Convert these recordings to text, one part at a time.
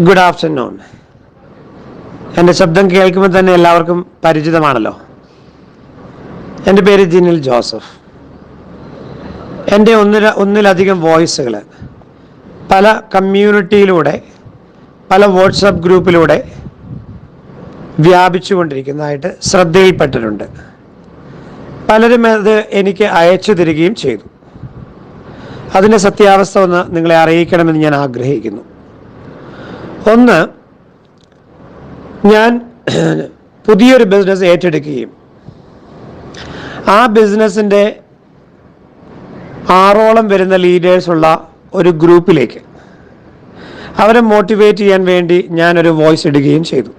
Good afternoon എന്റെ ശബ്ദം കേൾക്കുമ്പോൾ തന്നെ എല്ലാവർക്കും പരിചിതമാണല്ലോ. എന്റെ പേര് ജിനിൽ ജോസഫ്. എന്റെ ഒന്നില ഒന്നിലധികം വോയിസുകൾ പല കമ്മ്യൂണിറ്റിയിലൂടെ പല വാട്സപ്പ് ഗ്രൂപ്പിലൂടെ വ്യാപിച്ചുകൊണ്ടിരിക്കുന്നതായിട്ട് ശ്രദ്ധയിൽപ്പെട്ടിട്ടുണ്ട്. പലരും അത് എനിക്ക് അയച്ചു തരികയും ചെയ്തു. അതിന്റെ സത്യാവസ്ഥ ഒന്ന് നിങ്ങളെ അറിയിക്കണമെന്ന് ഞാൻ ആഗ്രഹിക്കുന്നു. ഒന്ന് ഞാൻ പുതിയൊരു ബിസിനസ് ഏറ്റെടുക്കുകയും ആ ബിസിനസ്സിന്റെ ആറോളം വരുന്ന ലീഡേഴ്സുള്ള ഒരു ഗ്രൂപ്പിലേക്ക് അവരെ മോട്ടിവേറ്റ് ചെയ്യാൻ വേണ്ടി ഞാനൊരു വോയിസ് ഇടുകയും ചെയ്തു.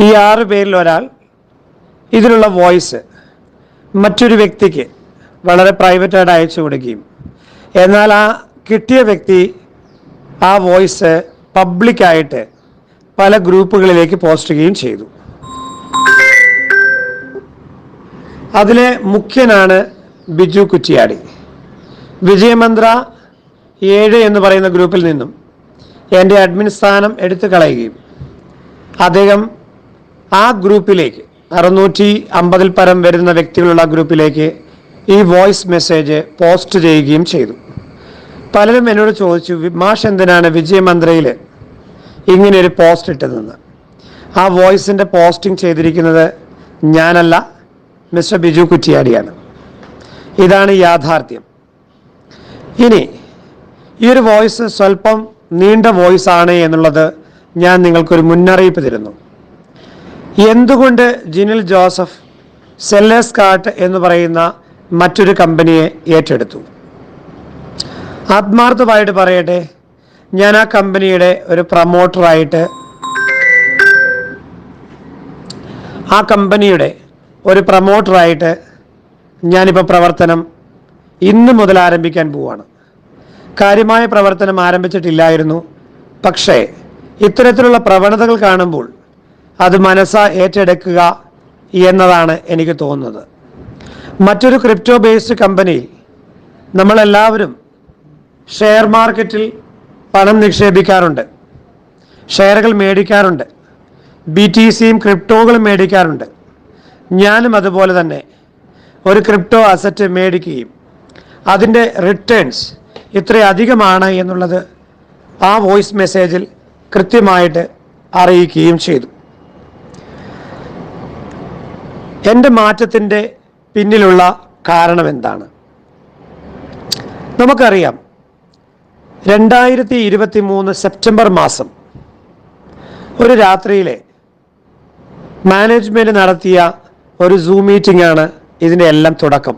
ഈ ആറ് പേരിൽ ഒരാൾ ഇതിലുള്ള വോയിസ് മറ്റൊരു വ്യക്തിക്ക് വളരെ പ്രൈവറ്റായിട്ട് അയച്ചു കൊടുക്കുകയും എന്നാൽ ആ കിട്ടിയ വ്യക്തി ആ വോയിസ് പബ്ലിക്കായിട്ട് പല ഗ്രൂപ്പുകളിലേക്ക് പോസ്റ്റ് ചെയ്യുകയും ചെയ്തു. അതിലെ മുഖ്യനാണ് ബിജു കുറ്റിയാടി. വിജയമന്ത്ര ഏഴ് എന്ന് പറയുന്ന ഗ്രൂപ്പിൽ നിന്നും എന്റെ അഡ്മിൻ സ്ഥാനം എടുത്തു കളയുകയും അദ്ദേഹം ആ ഗ്രൂപ്പിലേക്ക് അറുന്നൂറ്റി അമ്പതിൽ പരം വരുന്ന വ്യക്തികളുള്ള ഗ്രൂപ്പിലേക്ക് ഈ വോയിസ് മെസ്സേജ് പോസ്റ്റ് ചെയ്യുകയും ചെയ്തു. പലരും എന്നോട് ചോദിച്ചു "വി- മാഷ് എന്തിനാണ് വിജയമന്ത്രയിൽ ഇങ്ങനെ ഒരു പോസ്റ്റ് ഇട്ടതെന്ന്? ആ വോയിസിന്റെ പോസ്റ്റിംഗ് ചെയ്തിരിക്കുന്നത് ഞാനല്ല മിസ്റ്റർ ബിജു കുറ്റിയാടിയാണ്. ഇതാണ് യാഥാർത്ഥ്യം. ഇനി ഈ ഒരു വോയിസ് സ്വല്പം നീണ്ട വോയിസ് ആണ് എന്നുള്ളത് ഞാൻ നിങ്ങൾക്കൊരു മുന്നറിയിപ്പ് തരുന്നു. എന്തുകൊണ്ട് ജിനിൽ ജോസഫ് സെല്ലേഴ്സ് കാർട്ട് എന്ന് പറയുന്ന മറ്റൊരു കമ്പനിയെ ഏറ്റെടുത്തു? ആത്മാർത്ഥമായിട്ട് പറയട്ടെ ഞാൻ ആ കമ്പനിയുടെ ഒരു പ്രൊമോട്ടറായിട്ട് ആ കമ്പനിയുടെ ഒരു പ്രൊമോട്ടറായിട്ട് ഞാനിപ്പോൾ പ്രവർത്തനം ഇന്ന് മുതൽ ആരംഭിക്കാൻ പോവാണ്. കാര്യമായ പ്രവർത്തനം ആരംഭിച്ചിട്ടില്ലായിരുന്നു. പക്ഷേ ഇത്തരത്തിലുള്ള പ്രവണതകൾ കാണുമ്പോൾ അത് മനസ്സ ഏറ്റെടുക്കുക എന്നതാണ് എനിക്ക് തോന്നുന്നത്. മറ്റൊരു ക്രിപ്റ്റോ ബേസ്ഡ് കമ്പനിയിൽ നമ്മളെല്ലാവരും ഷെയർ മാർക്കറ്റിൽ പണം നിക്ഷേപിക്കാറുണ്ട്. ഷെയറുകൾ മേടിക്കാറുണ്ട്. ബി ടി സിയും ക്രിപ്റ്റോകളും മേടിക്കാറുണ്ട്. ഞാനും അതുപോലെ തന്നെ ഒരു ക്രിപ്റ്റോ അസറ്റ് മേടിക്കുകയും അതിന്റെ റിട്ടേൺസ് ഇത്രയധികമാണ് എന്നുള്ളത് ആ വോയിസ് മെസ്സേജിൽ കൃത്യമായിട്ട് അറിയിക്കുകയും ചെയ്തു. എന്റെ മാറ്റത്തിന്റെ പിന്നിലുള്ള കാരണം എന്താണ് നമുക്കറിയാം രണ്ടായിരത്തി ഇരുപത്തി മൂന്ന് സെപ്റ്റംബർ മാസം ഒരു രാത്രിയിലെ മാനേജ്മെന്റ് നടത്തിയ ഒരു സൂം മീറ്റിംഗ് ആണ് ഇതിന്റെ എല്ലാം തുടക്കം.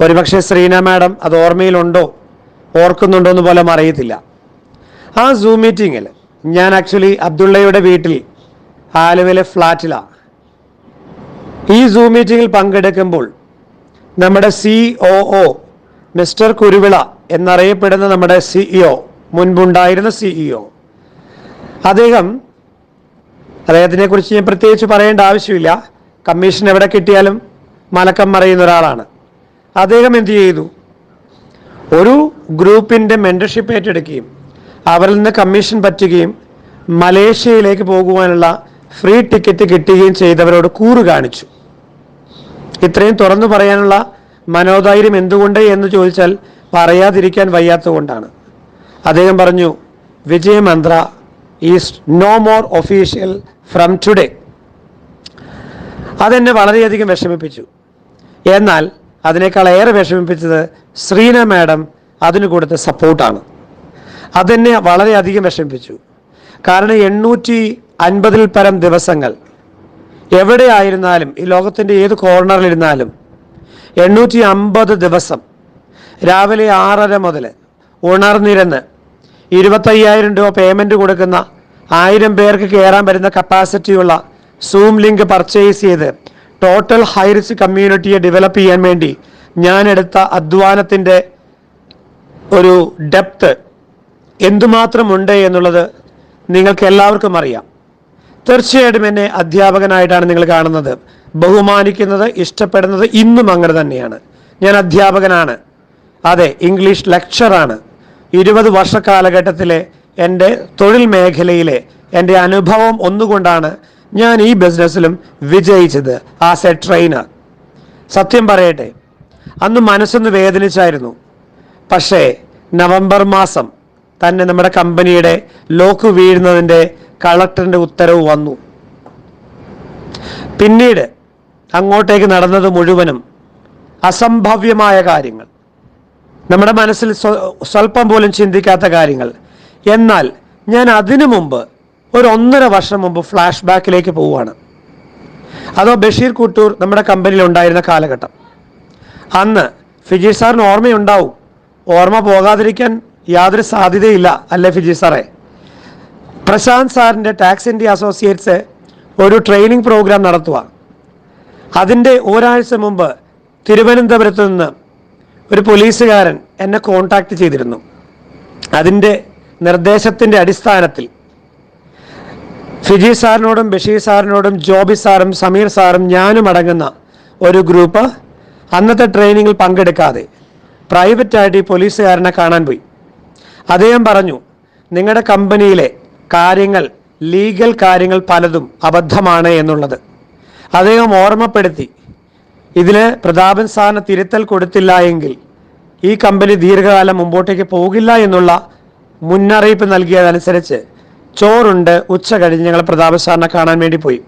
ഒരുപക്ഷെ ശ്രീന മാഡം അത് ഓർമ്മയിലുണ്ടോ? ഓർക്കുന്നുണ്ടോ എന്ന് പോലും അറിയത്തില്ല. ആ സൂം മീറ്റിങ്ങിൽ ഞാൻ ആക്ച്വലി അബ്ദുള്ളയുടെ വീട്ടിൽ ആലുവയിലെ ഫ്ലാറ്റിലാണ് ഈ സൂം മീറ്റിങ്ങിൽ പങ്കെടുക്കുമ്പോൾ നമ്മുടെ സി ഒ മിസ്റ്റർ കുരുവിള എന്നറിയപ്പെടുന്ന നമ്മുടെ സിഇഒ മുൻപുണ്ടായിരുന്ന സിഇഒ അദ്ദേഹം അദ്ദേഹത്തിനെ കുറിച്ച് ഞാൻ പ്രത്യേകിച്ച് പറയേണ്ട ആവശ്യമില്ല. കമ്മീഷൻ എവിടെ കിട്ടിയാലും മലക്കം മറയുന്ന ഒരാളാണ്. അദ്ദേഹം എന്തു ചെയ്തു? ഒരു ഗ്രൂപ്പിന്റെ മെന്റർഷിപ്പ് ഏറ്റെടുക്കുകയും അവരിൽ നിന്ന് കമ്മീഷൻ പറ്റുകയും മലേഷ്യയിലേക്ക് പോകുവാനുള്ള ഫ്രീ ടിക്കറ്റ് കിട്ടുകയും ചെയ്തവരോട് കൂറ് കാണിച്ചു. ഇത്രയും തുറന്നു പറയാനുള്ള മനോധൈര്യം എന്തുകൊണ്ട് എന്ന് ചോദിച്ചാൽ പറയാതിരിക്കാൻ വയ്യാത്തതുകൊണ്ടാണ്. അദ്ദേഹം പറഞ്ഞു Vijayamantra is no more official from today. അതെന്നെ വളരെയധികം വിഷമിപ്പിച്ചു. എന്നാൽ അതിനേക്കാൾ ഏറെ വിഷമിപ്പിച്ചത് ശ്രീന മാഡം അതിന് കൊടുത്ത സപ്പോർട്ടാണ്. അതെന്നെ വളരെയധികം വിഷമിപ്പിച്ചു. കാരണം എണ്ണൂറ്റി അൻപതിൽ പരം ദിവസങ്ങൾ എവിടെ ആയിരുന്നാലും ഈ ലോകത്തിന്റെ ഏത് കോർണറിലിരുന്നാലും എണ്ണൂറ്റി അമ്പത് ദിവസം രാവിലെ ആറര മുതൽ ഉണർന്നിരുന്ന് ഇരുപത്തയ്യായിരം രൂപ പേയ്മെന്റ് കൊടുക്കുന്ന ആയിരം പേർക്ക് കയറാൻ വരുന്ന കപ്പാസിറ്റിയുള്ള സൂം ലിങ്ക് പർച്ചേസ് ചെയ്ത് ടോട്ടൽ ഹൈറിസ് കമ്മ്യൂണിറ്റിയെ ഡെവലപ്പ് ചെയ്യാൻ വേണ്ടി ഞാൻ എടുത്ത അധ്വാനത്തിന്റെ ഒരു ഡെപ്ത് എന്തുമാത്രമുണ്ട് എന്നുള്ളത് നിങ്ങൾക്ക് എല്ലാവർക്കും അറിയാം. തീർച്ചയായിട്ടും എന്നെ അധ്യാപകനായിട്ടാണ് നിങ്ങൾ കാണുന്നത്. ബഹുമാനിക്കുന്നത് ഇഷ്ടപ്പെടുന്നത് ഇന്നും അങ്ങനെ തന്നെയാണ്. ഞാൻ അധ്യാപകനാണ്. അതെ ഇംഗ്ലീഷ് ലെക്ചറാണ് ഇരുപത് വർഷ കാലഘട്ടത്തിലെ എന്റെ തൊഴിൽ മേഖലയിലെ എന്റെ അനുഭവം ഒന്നുകൊണ്ടാണ് ഞാൻ ഈ ബിസിനസ്സിലും വിജയിച്ചത് ആസ് എ ട്രെയിനർ സത്യം പറയട്ടെ അന്ന് മനസ്സൊന്ന് വേദനിച്ചായിരുന്നു. പക്ഷേ നവംബർ മാസം തന്നെ നമ്മുടെ കമ്പനിയുടെ ലോക്ക് വീഴുന്നതിന്റെ കളക്ടറിന്റെ ഉത്തരവ് വന്നു. പിന്നീട് അങ്ങോട്ടേക്ക് നടന്നത് മുഴുവനും അസംഭവ്യമായ കാര്യങ്ങൾ. നമ്മുടെ മനസ്സിൽ സ്വല്പം പോലും ചിന്തിക്കാത്ത കാര്യങ്ങൾ. എന്നാൽ ഞാൻ അതിനു മുമ്പ് ഒരു ഒന്നര വർഷം മുമ്പ് ഫ്ലാഷ് ബാക്കിലേക്ക് പോവുകയാണ്. അതോ ബഷീർ കുട്ടൂർ നമ്മുടെ കമ്പനിയിൽ ഉണ്ടായിരുന്ന കാലഘട്ടം. അന്ന് ഫിജി സാറിന് ഓർമ്മയുണ്ടാവും. ഓർമ്മ പോകാതിരിക്കാൻ യാതൊരു സാധ്യതയില്ല അല്ലേ ഫിജി സാറേ? പ്രശാന്ത് സാറിന്റെ ടാക്സ് ഇന്ത്യ അസോസിയേറ്റ്സ് ഒരു ട്രെയിനിങ് പ്രോഗ്രാം നടത്തുക. അതിന്റെ ഒരാഴ്ച മുമ്പ് തിരുവനന്തപുരത്ത് നിന്ന് ഒരു പോലീസുകാരൻ എന്നെ കോണ്ടാക്ട് ചെയ്തിരുന്നു. അതിന്റെ നിർദ്ദേശത്തിന്റെ അടിസ്ഥാനത്തിൽ ഫിജി സാറിനോടും ബഷീർ സാറിനോടും ജോബി സാറും സമീർ സാറും ഞാനും അടങ്ങുന്ന ഒരു ഗ്രൂപ്പ് അന്നത്തെ ട്രെയിനിങ്ങിൽ പങ്കെടുക്കാതെ പ്രൈവറ്റായിട്ട് ഈ പോലീസുകാരനെ കാണാൻ പോയി. അദ്ദേഹം പറഞ്ഞു നിങ്ങളുടെ കമ്പനിയിലെ കാര്യങ്ങൾ ലീഗൽ കാര്യങ്ങൾ പലതും അബദ്ധമാണ് എന്നുള്ളത്. അദ്ദേഹം ഓർമ്മപ്പെടുത്തി ഇതിൽ പ്രതാപൻ സാറിന് തിരുത്തൽ കൊടുത്തില്ല എങ്കിൽ ഈ കമ്പനി ദീർഘകാലം മുമ്പോട്ടേക്ക് പോകില്ല എന്നുള്ള മുന്നറിയിപ്പ് നൽകിയതനുസരിച്ച് ചോറുണ്ട് ഉച്ച കഴിഞ്ഞ് ഞങ്ങൾ പ്രതാപൻ സാറിനെ കാണാൻ വേണ്ടി പോയി.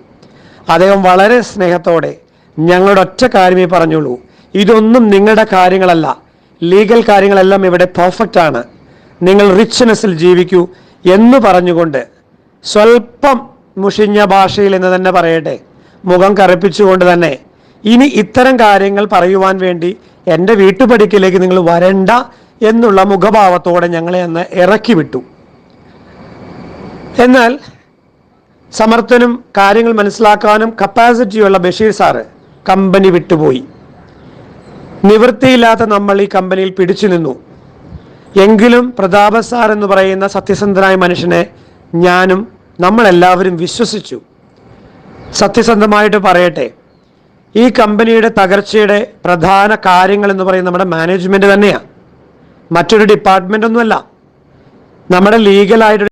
അദ്ദേഹം വളരെ സ്നേഹത്തോടെ ഞങ്ങളുടെ ഒറ്റ കാര്യമേ പറഞ്ഞുള്ളൂ. ഇതൊന്നും നിങ്ങളുടെ കാര്യങ്ങളല്ല. ലീഗൽ കാര്യങ്ങളെല്ലാം ഇവിടെ പെർഫെക്റ്റ് ആണ്. നിങ്ങൾ റിച്ച്നെസ്സിൽ ജീവിക്കൂ എന്ന് പറഞ്ഞുകൊണ്ട് സ്വല്പം മുഷിഞ്ഞ ഭാഷയിൽ എന്ന് തന്നെ പറയട്ടെ. മുഖം കറുപ്പിച്ചുകൊണ്ട് തന്നെ ഇനി ഇത്തരം കാര്യങ്ങൾ പറയുവാൻ വേണ്ടി എന്റെ വീട്ടുപടിക്കലേക്ക് നിങ്ങൾ വരണ്ട എന്നുള്ള മുഖഭാവത്തോടെ ഞങ്ങളെ അന്ന് ഇറക്കി വിട്ടു എന്നാൽ സമർത്ഥനും കാര്യങ്ങൾ മനസ്സിലാക്കാനും കപ്പാസിറ്റിയുള്ള ബഷീർ സാറ് കമ്പനി വിട്ടുപോയി. നിവൃത്തിയില്ലാത്ത നമ്മൾ ഈ കമ്പനിയിൽ പിടിച്ചു നിന്നു. എങ്കിലും പ്രതാപ സാർ എന്ന് പറയുന്ന സത്യസന്ധനായ മനുഷ്യനെ ഞാനും നമ്മളെല്ലാവരും വിശ്വസിച്ചു. സത്യസന്ധമായിട്ട് പറയട്ടെ ഈ കമ്പനിയുടെ തകർച്ചയുടെ പ്രധാന കാര്യങ്ങൾ എന്ന് പറയുന്നത് നമ്മുടെ മാനേജ്മെന്റ് തന്നെയാണ് മറ്റൊരു ഡിപ്പാർട്ട്മെന്റ് ഒന്നുമല്ല. നമ്മുടെ ലീഗലായിട്ട്